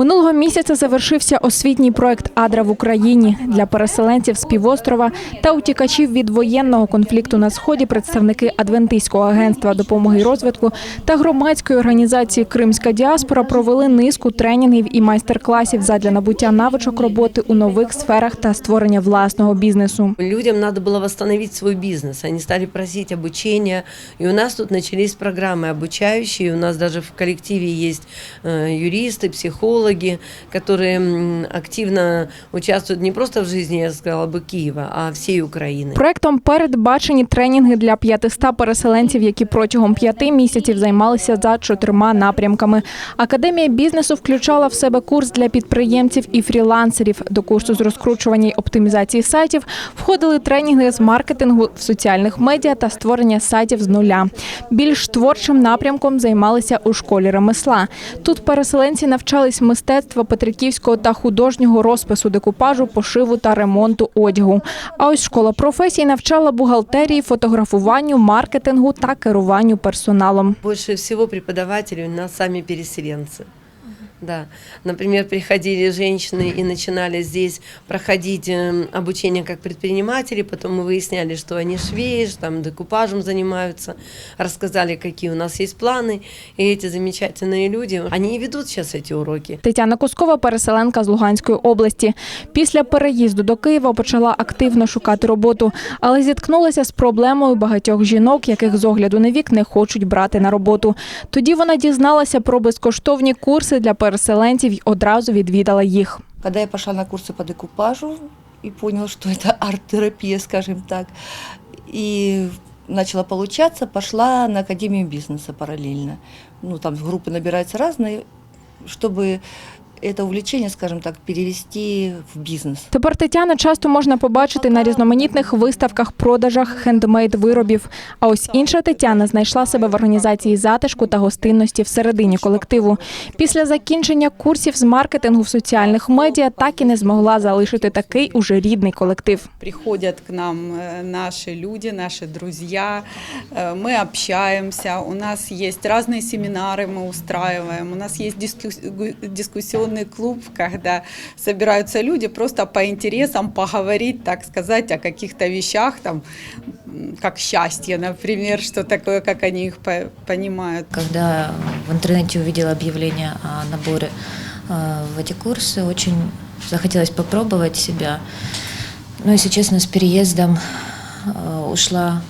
Минулого місяця завершився освітній проект Адра в Україні для переселенців з півострова та утікачів від воєнного конфлікту на сході. Представники Адвентистського агентства допомоги і розвитку та громадської організації Кримська діаспора провели низку тренінгів і майстер-класів задля набуття навичок роботи у нових сферах та створення власного бізнесу. Людям надо было восстановить свой бизнес. Они стали просить обучения. И у нас тут начались программы обучающие. У нас даже в коллективе есть э, юристы, психологи, которые м, активно участвуют не просто в жизни, я сказала бы, Киева, а всей Украины. Проектом передбачені тренінги для 500 переселенців, які протягом п'яти місяців займалися за чотирма напрямками. Академія бізнесу включала в себе курс для підприємців і фрілансерів. До курсу з розкручування й оптимізації сайтів входили тренінги з маркетингу в соціальних медіа та створення сайтів з нуля. Більш творчим напрямком займалися у школі ремесла. Тут переселенці навчались мистецтва петриківського та художнього розпису, декупажу, пошиву та ремонту одягу. А ось школа професій навчала бухгалтерії, фотографуванню, маркетингу та керуванню персоналом. Больше всього преподавателей у нас самі переселенцы Да. Например, приходили женщины и начинали здесь проходить э, обучение как предприниматели, потом мы выясняли, что они швеи, что там декупажем занимаются, рассказали, какие у нас есть планы, и эти замечательные люди, они и ведут сейчас эти уроки. Тетяна Кускова, переселенка з Луганської області. Після переїзду до Києва почала активно шукати роботу, але зіткнулася з проблемою багатьох жінок, яких з огляду на вік не хочуть брати на роботу. Тоді вона дізналася про безкоштовні курси для переселенців і одразу відвідала їх. Когда я пошла на курсы по декупажу и поняла, что это арт-терапия, скажем так, и начала получаться, пошла на Академию бизнеса параллельно. Ну, там группы набираются разные, чтобы это увлечение, скажем так, перевести в бизнес. Тепер Тетяну часто можна побачити на різноманітних виставках, продажах хендмейд виробів. А ось інша Тетяна знайшла себе в організації затишку та гостинності всередині колективу. Після закінчення курсів з маркетингу в соціальних медіа так і не змогла залишити такий уже рідний колектив. Приходят к нам э, наши люди, наши друзья, э, мы общаемся, у нас есть разные семинары мы устраиваем, у нас есть дискус- дискуссионный клуб, когда собираются люди просто по интересам поговорить, так сказать, о каких-то вещах, там, как счастье, например, что такое, как они их по- понимают. Когда в интернете увидела объявление о наборе э, в эти курсы, очень захотелось попробовать себя. Но, если честно, с переездом э, ушла,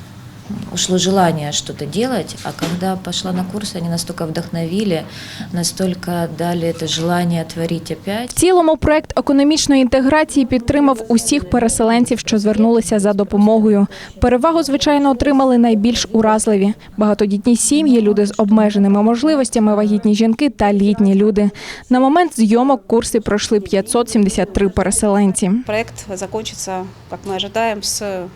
ушло желание что-то делать, а когда пошла на курсы, они настолько вдохновили, настолько дали это желание творить опять. В цілому проект економічної інтеграції підтримав усіх переселенців, що звернулися за допомогою. Перевагу, звичайно, отримали найбільш уразливі багатодітні сім'ї, люди з обмеженими можливостями, вагітні жінки та літні люди. На момент зйомок курси пройшли 573 переселенці. Проект закончится, как мы ожидаем, с э,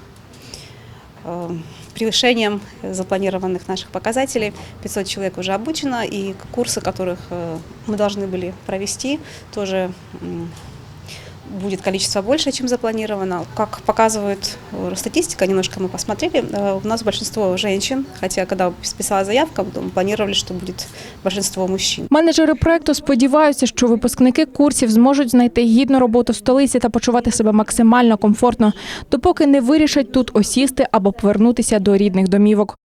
превышением запланированных наших показателей. 500 человек уже обучено, и курсы, которых э, мы должны были провести, тоже м, будет количество больше, чем запланировано. Как показывает э, статистика, немножко мы посмотрели, э, у нас большинство женщин, хотя когда писала заявка, то мы планировали, что будет большинство мужчин. Менеджери проекту сподіваються, що випускники курсів зможуть знайти гідну роботу в столиці та почувати себе максимально комфортно, допоки не вирішать тут осісти або повернутися до рідних домівок.